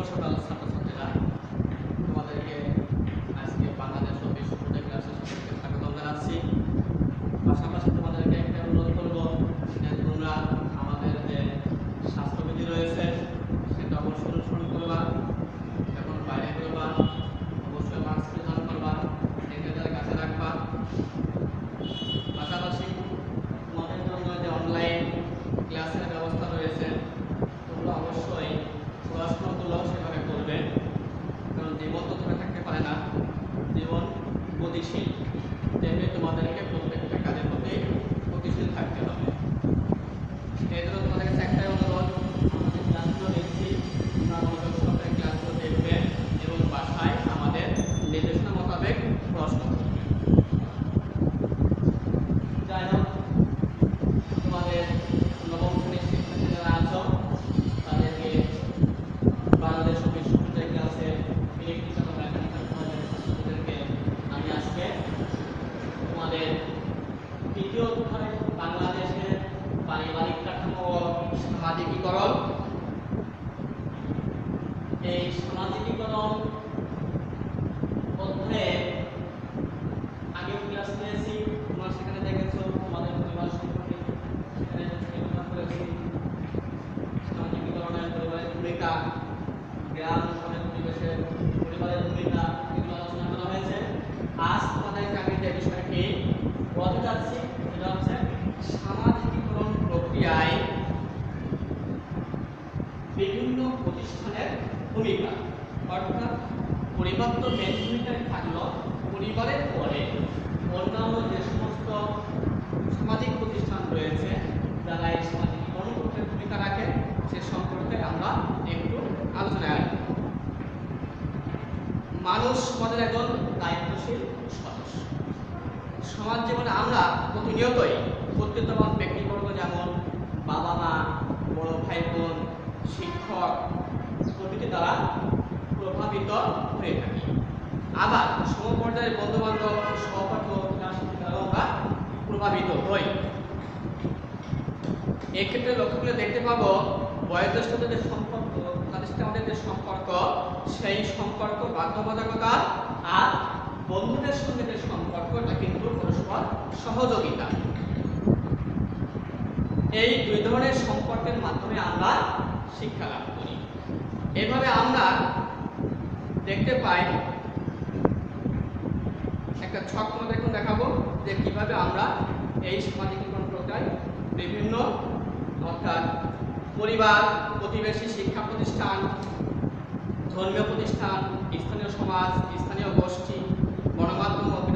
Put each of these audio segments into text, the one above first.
বসাটা 네. সমাজের একজন দায়িত্বশীল সদস্য। সমাজ জীবনে আমরা প্রতিনিয়তই প্রত্যেকটা ব্যক্তিবর্গ যেমন বাবা মা, বড় ভাই বোন শিক্ষক প্রভৃতি দ্বারা প্রভাবিত হয়ে থাকি। আবার সমপর্যায়ের বন্ধুবান্ধব সহপাঠী দ্বারাও আমরা প্রভাবিত হই। এক্ষেত্রে লক্ষ্যগুলো দেখতে পাবো বয়োজ্যেষ্ঠদের সম্পর্ক, তাদের সাথে আমাদের যে সম্পর্ক, সেই সম্পর্ক বাধ্যবাধকতার বন্ধুদের সঙ্গে যে সম্পর্ক এটা কিন্তু পরস্পর সহযোগিতা? এই দুই ধরনের সম্পর্কের মাধ্যমে আমরা শিক্ষা লাভ করি। এভাবে আমরা দেখতে পাই, একটা ছক এখন দেখাবো, যে কীভাবে আমরা এই সামাজিকীকরণ প্রক্রিয়ায় বিভিন্ন, অর্থাৎ পরিবার, প্রতিবেশী শিক্ষা প্রতিষ্ঠান, ধর্মীয় প্রতিষ্ঠান, স্থানীয় সমাজ, স্থানীয় গোষ্ঠী Salvador.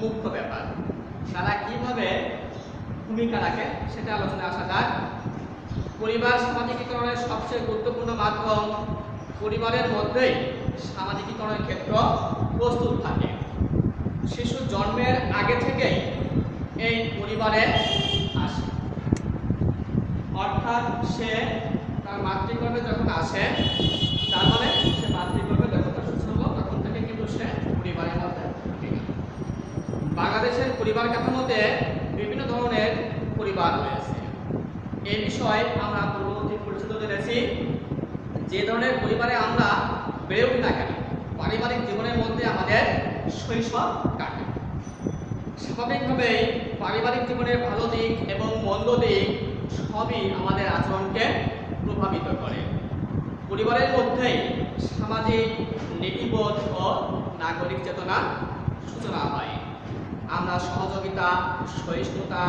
মুখ্য ব্যাপার। তারা কীভাবে ভূমিকা রাখে সেটা আলোচনা আসা যাক। পরিবার সামাজিকীকরণের সবচেয়ে গুরুত্বপূর্ণ মাধ্যম পরিবারের মধ্যেই সামাজিকীকরণের ক্ষেত্র প্রস্তুত থাকে। শিশু জন্মের আগে থেকেই এই পরিবারে আসে। অর্থাৎ সে তার মাতৃগর্ভে যখন আসে, তার মানে সে মাতৃগর্ভে যখন তার সুস্থ হলো তখন থেকে কিন্তু সে পরিবারের মধ্যে থাকে বাংলাদেশের পরিবার কাঠামোতে বিভিন্ন ধরনের পরিবার রয়েছে। এই বিষয়ে আমরা পূর্ববর্তী পরিচিত জেনেছি যে ধরনের পরিবারে আমরা বেড়ে উঠি না কেন? পারিবারিক জীবনের মধ্যে আমাদের শৈশব কাটে। স্বাভাবিকভাবেই পারিবারিক জীবনের ভালো দিক এবং মন্দ দিক সবই আমাদের আচরণকে প্রভাবিত করে। পরিবারের মধ্যেই সামাজিক, নীতিবোধ ও নাগরিক চেতনা সূচনা হয়। আমরা সহযোগিতা, সহিষ্ণুতা,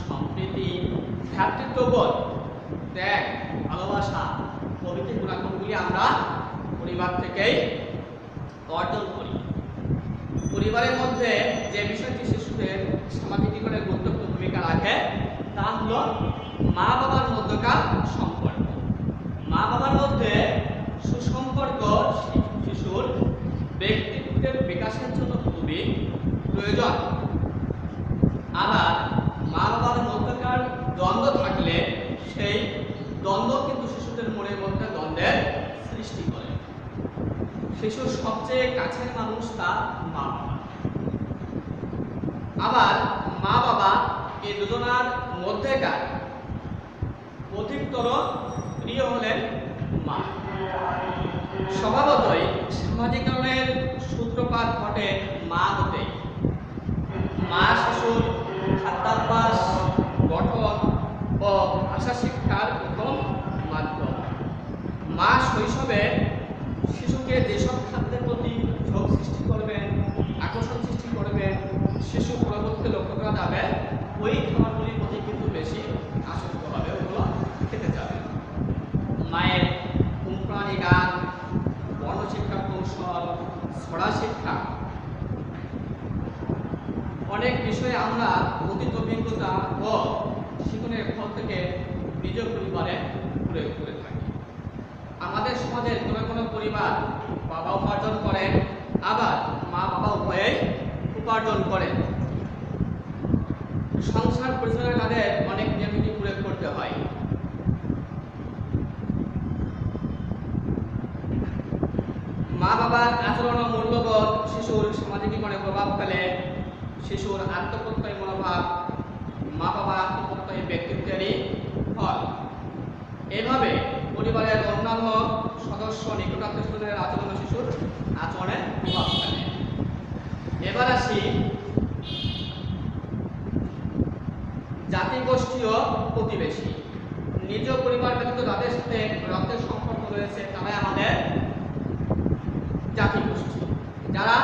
সম্প্রীতি ভ্রাতৃত্ববোধ ত্যাগ, ভালোবাসা প্রভৃতি গুণাগুণগুলি আমরা পরিবার থেকেই অর্জন করি। পরিবারের মধ্যে যে বিষয়টি শিশুদের সামাজিকীকরণে গুরুত্বপূর্ণ ভূমিকা রাখে তা হলো মা বাবার মধ্যকার সম্পর্ক মা বাবার মধ্যে সুসম্পর্ক শি- শিশুর ব্যক্তিত্বের বিকাশের জন্য খুবই প্রয়োজন আবার মা বাবার মধ্যকার দ্বন্দ্ব থাকলে সেই দ্বন্দ্ব কিন্তু শিশুদের মনের মধ্যে দ্বন্দ্বের সৃষ্টি করে শিশুর সবচেয়ে কাছের মানুষ তার মা বাবা আবার মা বাবা এই দুজনার মধ্যেকার অধিকতর প্রিয় হলেন মা স্বভাবতই সামাজিকরণের সূত্রপাত ঘটে মা হতেই মা শিশুর খাদ্যাভ্যাস, গঠন ও ভাষা শিক্ষার প্রথম মাধ্যম। মা শৈশবে শিশুকে যেসব খাদ্যের প্রতি ঝোঁক সৃষ্টি করবেন আকর্ষণ সৃষ্টি করবেন শিশু পরবর্তী লক্ষ্য করা যাবে, ওই খাবারগুলির প্রতি কিন্তু বেশি আসক্ত হবে, ওগুলো খেতে যাবে। মায়ের কুমপ্রাণী গান বর্ণশিক্ষা কৌশল ছড়া শিক্ষা। অনেক বিষয়ে আমরা অতীত অভিজ্ঞতা ও শিক্ষণের ফল থেকে নিজ পরিবারে প্রয়োগ করে থাকি। আমাদের সমাজের কোনো কোনো পরিবার বাবা উপার্জন করেন আবার মা বাবা উভয়েই উপার্জন করেন সংসার পরিচালনা তাদের অনেক নিয়মনীতি প্রয়োগ করতে হয়। মা বাবার আচরণ শিশুর সামাজিকীকরণে প্রভাব ফেলে? শিশুর আত্মপ্রত্যয় মনোভাব, মা বাবার আত্মপ্রত্যয়, ব্যক্তিত্বেরই ফল। এভাবে পরিবারের অন্যান্য সদস্য নিকটাত্মীয়দের আচরণ শিশুর আচরণে প্রভাব ফেলে। এবার আসি জাতিগোষ্ঠী ও প্রতিবেশী। নিজ পরিবার ব্যতীত যাদের সাথে রক্তের সম্পর্ক রয়েছে, তারাই আমাদের জাতিগোষ্ঠী। যারা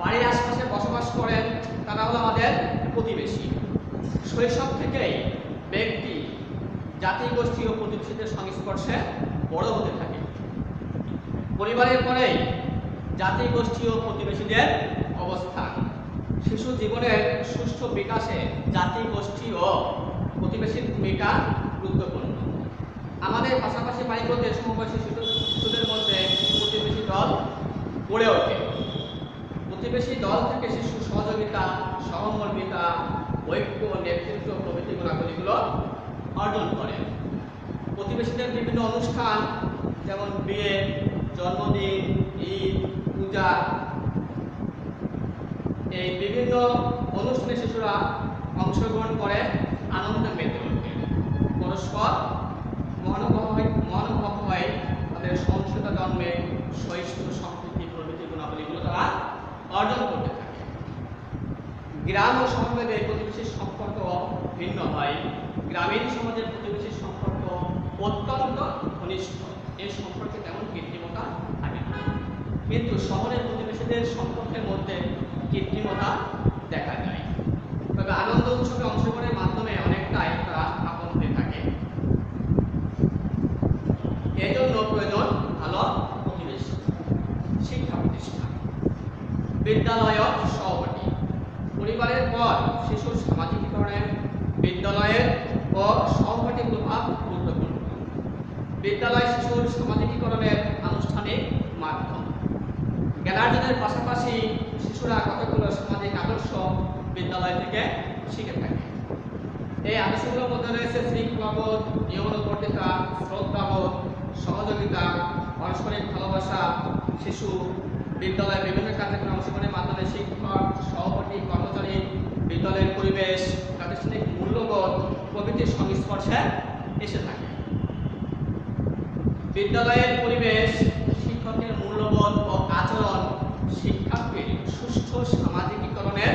বাড়ির আশপাশে বসবাস করেন, তারা হলো আমাদের প্রতিবেশী। শৈশব থেকেই ব্যক্তি, জাতি, গোষ্ঠী ও প্রতিবেশীদের সংস্পর্শে বড় হতে থাকে। পরিবারের পরেই জাতি, গোষ্ঠী ও প্রতিবেশীদের অবস্থান। শিশু জীবনের সুষ্ঠু বিকাশে জাতি, গোষ্ঠী ও প্রতিবেশীর ভূমিকা গুরুত্বপূর্ণ। আমাদের পাশাপাশি বাড়িগুলোতে সমবয়সী শিশু শিশুদের মধ্যে প্রতিবেশী দল গড়ে ওঠে। প্রতিবেশী দল থেকে শিশু সহযোগিতা সহমর্মিতা, ঐক্য, নেতৃত্ব প্রভৃতি গুণাবলীগুলো অর্জন করে। প্রতিবেশীদের বিভিন্ন অনুষ্ঠান, যেমন বিয়ে, জন্মদিন, ঈদ, পূজা, এই বিভিন্ন অনুষ্ঠানে শিশুরা অংশগ্রহণ করে, আনন্দ মেতে ওঠে। পরস্পর মহানুভব হয় মহানুভব হয়, তাদের সহিষ্ণুতা জন্মে সহিষ্ণু সম্প্রীতি প্রভৃতি গুণাবলীগুলো তারা অর্জন করতে থাকে গ্রাম ও শহরে প্রতিবেশীর সম্পর্ক ভিন্ন হয়। গ্রামীণ সমাজের প্রতিবেশীর সম্পর্ক অত্যন্ত ঘনিষ্ঠ। এর সম্পর্কে তেমন কৃত্রিমতা থাকে না। কিন্তু শহরের প্রতিবেশীদের সম্পর্কের মধ্যে কৃত্রিমতা দেখা যায়। তবে আনন্দ উৎসবে অংশগ্রহণের মাধ্যমে অনেকটাই তারা আপন হয়ে থাকে। এজন্য প্রয়োজন ভালো প্রতিবেশী শিক্ষা প্রতিষ্ঠান, বিদ্যালয় সহপাঠী পরিবারের পর শিশুর সামাজিকীকরণের বিদ্যালয়ের ও সহপাঠী প্রভাব গুরুত্বপূর্ণ। বিদ্যালয় শিশুর সামাজিকীকরণের আনুষ্ঠানিক মাধ্যম। জ্ঞানার্জনের পাশাপাশি শিশুরা কতগুলো সামাজিক আদর্শ বিদ্যালয় থেকে শিখে থাকে। এই আদর্শগুলোর মধ্যে রয়েছে শৃঙ্খলাবোধ, নিয়মানুবর্তিতা, শ্রদ্ধাবোধ, সহযোগিতা, পারস্পরিক ভালোবাসা, শিশু বিদ্যালয়ের বিভিন্ন কার্যক্রমে অংশগ্রহণের মাধ্যমে শিক্ষক সহপাঠী কর্মচারী, বিদ্যালয়ের পরিবেশ, প্রাতিষ্ঠানিক মূল্যবোধ, প্রভৃতির সংস্পর্শে এসে থাকে। বিদ্যালয়ের পরিবেশ, শিক্ষকের মূল্যবোধ ও আচরণ শিক্ষার্থীর সুষ্ঠু সামাজিকীকরণের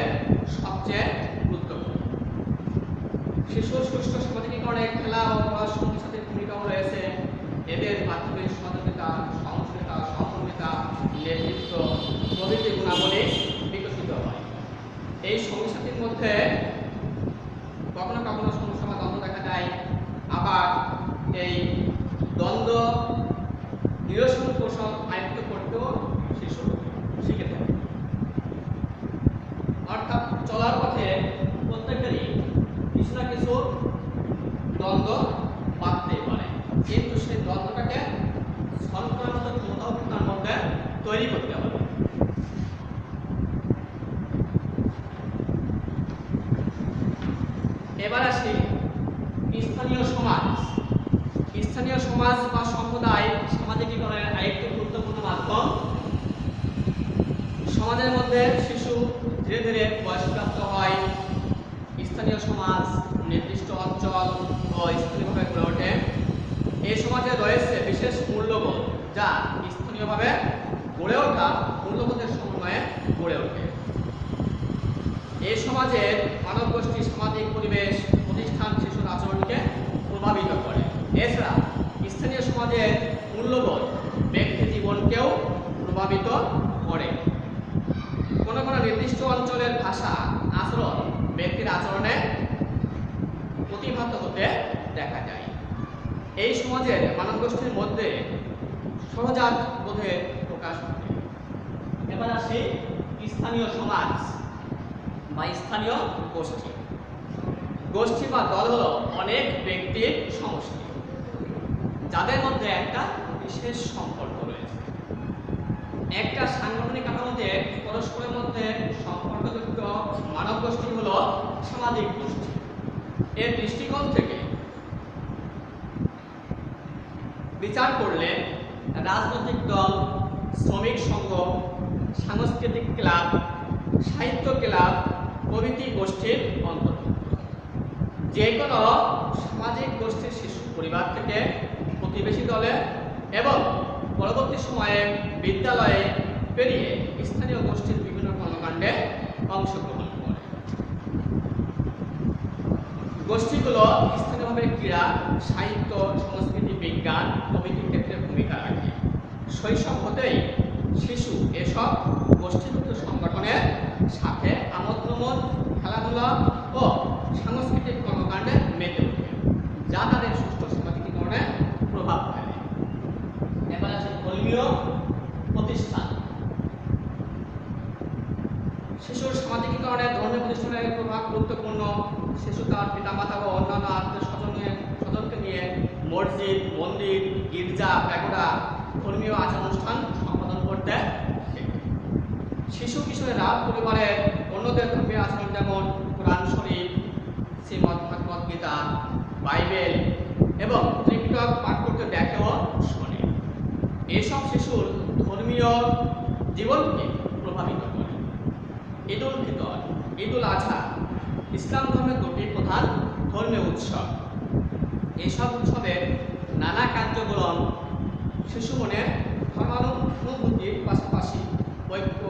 সবচেয়ে গুরুত্বপূর্ণ। শিশুর সুষ্ঠু সামাজিকীকরণে খেলা ও পড়াশোনার সাথে ভূমিকাও রয়েছে এদের মাধ্যমে সহযোগিতা সহযোগিতা সহমর্মিতা নেতৃত্ব প্রভৃতি গুণাবলী বিকশিত হয়। এই সাথীর মধ্যে কখনো কখনো সমস্যা বা দ্বন্দ্ব দেখা যায় আবার এই দ্বন্দ্ব নিরসন কৌশল আয়ত্ত করতেও শিশু শিখে থাকে। অর্থাৎ চলার পথে প্রত্যেকেরই কিছু না কিছু দ্বন্দ্ব বাঁধতেই পারে। কিন্তু সেই দ্বন্দ্বটাকে ক্ষমতাও তার মধ্যে তৈরি করতে হবে। এবার আসি স্থানীয় সমাজ। স্থানীয় সমাজ বা সম্প্রদায় সামাজিকীকরণের আরেকটি গুরুত্বপূর্ণ মাধ্যম? সমাজের মধ্যে শিশু ধীরে ধীরে বয়সপ্রাপ্ত হয়। স্থানীয় সমাজ নির্দিষ্ট অঞ্চল ও স্থানীয়ভাবে গড়ে ওঠে। এই সমাজে রয়েছে বিশেষ মূল্যবোধ যা স্থানীয়ভাবে গড়ে ওঠা মূল্যবোধের সমন্বয়ে গড়ে ওঠে। এই সমাজের মানব গোষ্ঠীর সামাজিক পরিবেশ, প্রতিষ্ঠান শিশুর আচরণকে প্রভাবিত করে। এছাড়া স্থানীয় সমাজের মূল্যবোধ ব্যক্তি জীবনকেও প্রভাবিত করে। কোনো কোনো নির্দিষ্ট অঞ্চলের ভাষা, আচরণ ব্যক্তির আচরণে প্রতিভাত হতে দেখা যায়। এই সমাজের মানব গোষ্ঠীর মধ্যে সহজাত বোধের প্রকাশ ঘটে। এবার আসি স্থানীয় সমাজ। বা স্থানীয় গোষ্ঠী। গোষ্ঠী বা দল হলো অনেক ব্যক্তির সমষ্টি। যাদের মধ্যে একটা বিশেষ সম্পর্ক রয়েছে। একটা সাংগঠনিক কাঠামোতে পরস্পরের মধ্যে সম্পর্কযুক্ত মানব গোষ্ঠী হলো সামাজিক গোষ্ঠী। এর দৃষ্টিকোণ থেকে বিচার করলে রাজনৈতিক দল, শ্রমিক সংঘ, সাংস্কৃতিক ক্লাব, সাহিত্য ক্লাব প্রভৃতি গোষ্ঠীর অন্তর্ভুক্ত যে কোনো সামাজিক গোষ্ঠীর শিশু পরিবার থেকে প্রতিবেশী দলে এবং পরবর্তী সময়ে বিদ্যালয়ে পেরিয়ে স্থানীয় গোষ্ঠীর বিভিন্ন কর্মকাণ্ডে অংশগ্রহণ করে। গোষ্ঠীগুলো স্থানীয়ভাবে ক্রীড়া, সাহিত্য, সংস্কৃতি, বিজ্ঞান, প্রভৃতির ক্ষেত্রে ভূমিকা রাখে। শৈশব হতেই শিশু এসব গোষ্ঠীগত সংগঠনের সাথে আমোদ খেলাধুলা ও সাংস্কৃতিক কর্মকাণ্ডে মেতে ওঠে, যা তাদের সুস্থ সামাজিকীকরণে প্রভাব ফেলে। এবার আছে ধর্মীয় প্রতিষ্ঠান। শিশুর সামাজিকীকরণে ধর্মীয় প্রতিষ্ঠানের প্রভাব গুরুত্বপূর্ণ। শিশু তার পিতামাতা ও অন্যান্য আত্মীয় স্বজনের, স্বজনকে নিয়ে মসজিদ, মন্দির, গির্জা, প্যাগোডা, ধর্মীয় আচার অনুষ্ঠান সম্পাদন করতে শিশু কিশোরেরা পরিবারের অন্যদের ধর্মে আচরণ যেমন কোরআন শরীফ শ্রীমদ গীতা, বাইবেল এবং ত্রিপিটক পাঠ করতে দেখে ও শোনে। এসব শিশুর ধর্মীয় জীবনকে প্রভাবিত করে। ঈদুল ফিতর, ঈদুল আজহা ইসলাম ধর্মের দুটি প্রধান ধর্মীয় উৎসব। এসব উৎসবের নানা কার্যক্রম শিশু মনে ধর্মানুভূতির পাশাপাশি ঐক্য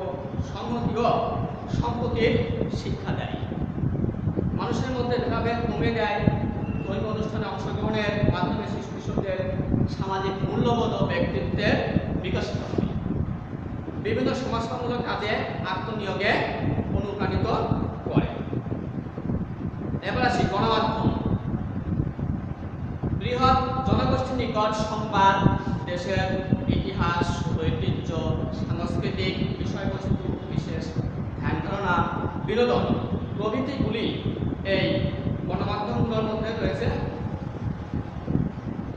সংহতি সম্পত্তির শিক্ষা দেয়। মানুষের মধ্যে ভেদাভেদ কমে দেয় ধর্মীয় অনুষ্ঠানে অংশগ্রহণের মাধ্যমে শিশু কিশোরদের সামাজিক মূল্যবোধ ও ব্যক্তিত্বের বিকাশ হবে বিভিন্ন সমাজসমূলক কাজে আত্মনিয়োগে অনুপ্রাণিত করে। এবার আসি গণমাধ্যম। বৃহৎ জনগোষ্ঠীর নিকট সংবাদ, দেশের ইতিহাস, ঐতিহ্য, সাংস্কৃতিক বিষয়বস্তু ধ্যান বিনোদন প্রভৃতিগুলি এই গণমাধ্যমগুলোর মধ্যে রয়েছে।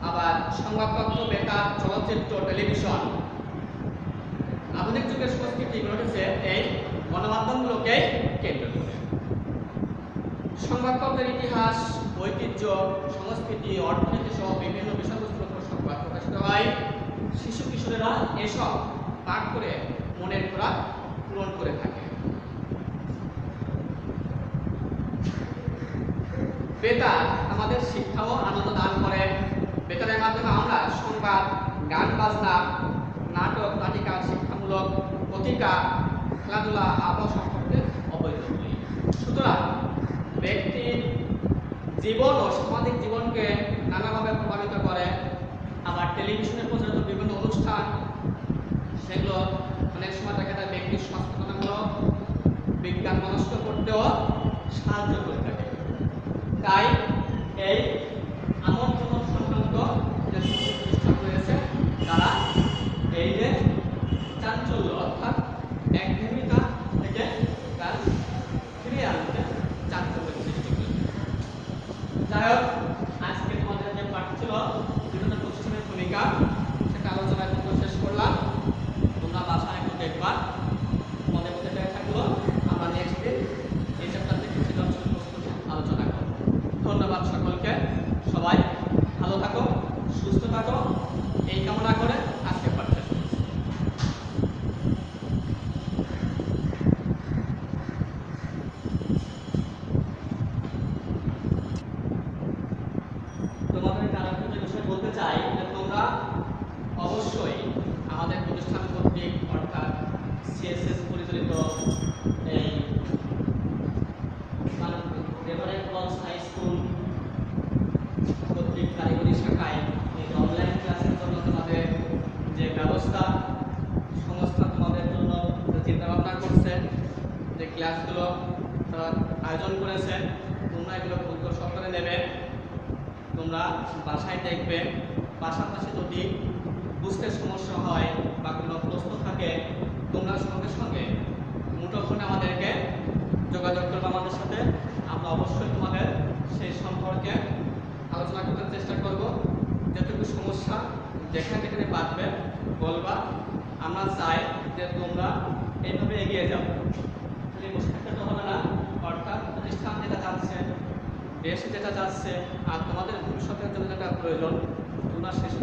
আবার সংবাদপত্র বেতার চলচ্চিত্র, টেলিভিশন, আধুনিক যুগের সংস্কৃতি ঘটেছে এই গণমাধ্যমগুলোকে কেন্দ্র করে। সংবাদপত্রের ইতিহাস, ঐতিহ্য, সংস্কৃতি, অর্থনীতি সহ বিভিন্ন বিষয়বস্তুর উপর সংবাদ প্রকাশিত হয়। শিশু কিশোরেরা এসব পাঠ করে মনের খোরাক পূরণ করে থাকে। বেতার আমাদের শিক্ষা ও আনন্দ দান করে বেতারের মাধ্যমে আমরা সংবাদ, গান বাজনা, নাটক, নাটিকা, শিক্ষামূলক পত্রিকা, খেলাধুলা, আবহাওয়া সম্পর্কে অবহিত করি। সুতরাং ব্যক্তির জীবন ও সামাজিক জীবনকে নানাভাবে প্রভাবিত করে। আবার টেলিভিশনে প্রচারিত বিভিন্ন অনুষ্ঠান, সেগুলো অনেক সময় দেখা যায় ব্যক্তির সচেতনতামূলক বিজ্ঞান মনস্ক করতেও সাহায্য করে থাকে। তাই এই আমন্ত্রণ সংক্রান্ত যে সমস্ত প্রতিষ্ঠান রয়েছে তারা এই যে চাঞ্চল্য অর্থাৎ একঘেয়েমিতা থেকে তার ফিরিয়ে আনতে চাঞ্চল্যের সৃষ্টি করে যাই হোক আজকে তোমাদের যে পাঠ ছিল বিভিন্ন প্রতিষ্ঠানের ভূমিকা সেটা আলোচনা কিন্তু শেষ করলাম তোমরা বাসায় একটু দেখবা তোমাদের মধ্যে এটা থাকল আমরা নেক্সট দিন এই চ্যাপ্টার থেকে সৃজনশীল প্রস্তুতি আলোচনা করব ধন্যবাদ সকলকে সবাই ভালো থাকো সুস্থ থাকো এই কামনা করে আজকে পাঠ শেষ করছি। তোমাদেরকে আর একটা বিষয় বলতে চাই যে তোমরা অবশ্যই আমাদের প্রতিষ্ঠান কর্তৃক অর্থাৎ সিএসএস পরিচালিত এই রেভারেন্ট গঞ্জ হাই স্কুল কর্তৃক কারিগরি শাখায় এই অনলাইন ক্লাসের জন্য তোমাদের যে ব্যবস্থা সংস্থা তোমাদের জন্য যে চিন্তা ভাবনা করছে যে ক্লাসগুলো তারা আয়োজন করেছে তোমরা এগুলো গুরুত্ব সহকারে নেবে তোমরা বাসায় দেখবে পাশাপাশি যদি বুঝতে সমস্যা হয় বা কোনো প্রশ্ন থাকে তোমরা সঙ্গে সঙ্গে মুঠোফোনে আমাদেরকে যোগাযোগ করবে আমাদের সাথে আমরা অবশ্যই তোমাদের সেই সম্পর্কে আলোচনা করতে চেষ্টা করব যেটুকু সমস্যা যেখানে যেখানে বাঁধবে বলবা আমরা চাই যে তোমরা এইভাবে এগিয়ে যাও খালি বসে থাকতে তো হবে না অর্থাৎ প্রতিষ্ঠান যেটা চাচ্ছে দেশ যাচ্ছে আর তোমাদের ভবিষ্যতের জন্য যেটা প্রয়োজন তোমরা সে